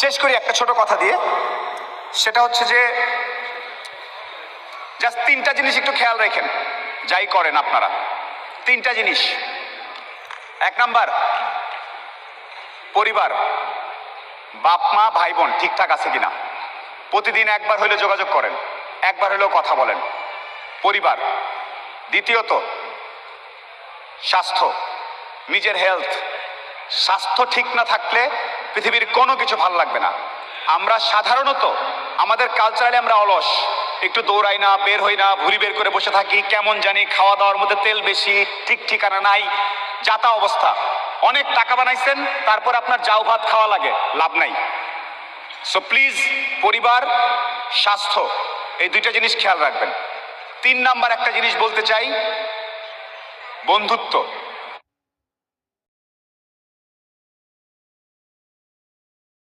শেষ করি একটা ছোট কথা দিয়ে। সেটা হচ্ছে যে জাস্ট তিনটা জিনিস একটু খেয়াল রাখেন, যাই করেন আপনারা। তিনটা জিনিস। এক নাম্বার, পরিবার। বাপ, মা, ভাই, বোন ঠিকঠাক আছে কিনা? প্রতিদিন একবার হলে যোগাযোগ করেন, একবার হলেও কথা বলেন। পরিবার। দ্বিতীয়ত, স্বাস্থ্য। নিজের হেলথ স্বাস্থ্য ঠিক না থাকলে পৃথিবীর কোনো কিছু ভালো লাগবে না। আমরা সাধারণত আমাদের কালচারালি আমরা অলস। একটু দৌড়াই না, বের হই না ভুরি বের করে বসে থাকি, কেমন জানি খাওয়া দাওয়ার মধ্যে তেল বেশি, ঠিক ঠিকানা নাই যাতা অবস্থা। অনেক টাকা বানাইছেন, তারপর আপনার যাও ভাত খাওয়া লাগে, লাভ নাই। সো প্লিজ পরিবার, স্বাস্থ্য, এই দুইটা জিনিস খেয়াল রাখবেন। তিন নাম্বার একটা জিনিস বলতে চাই, বন্ধুত্ব।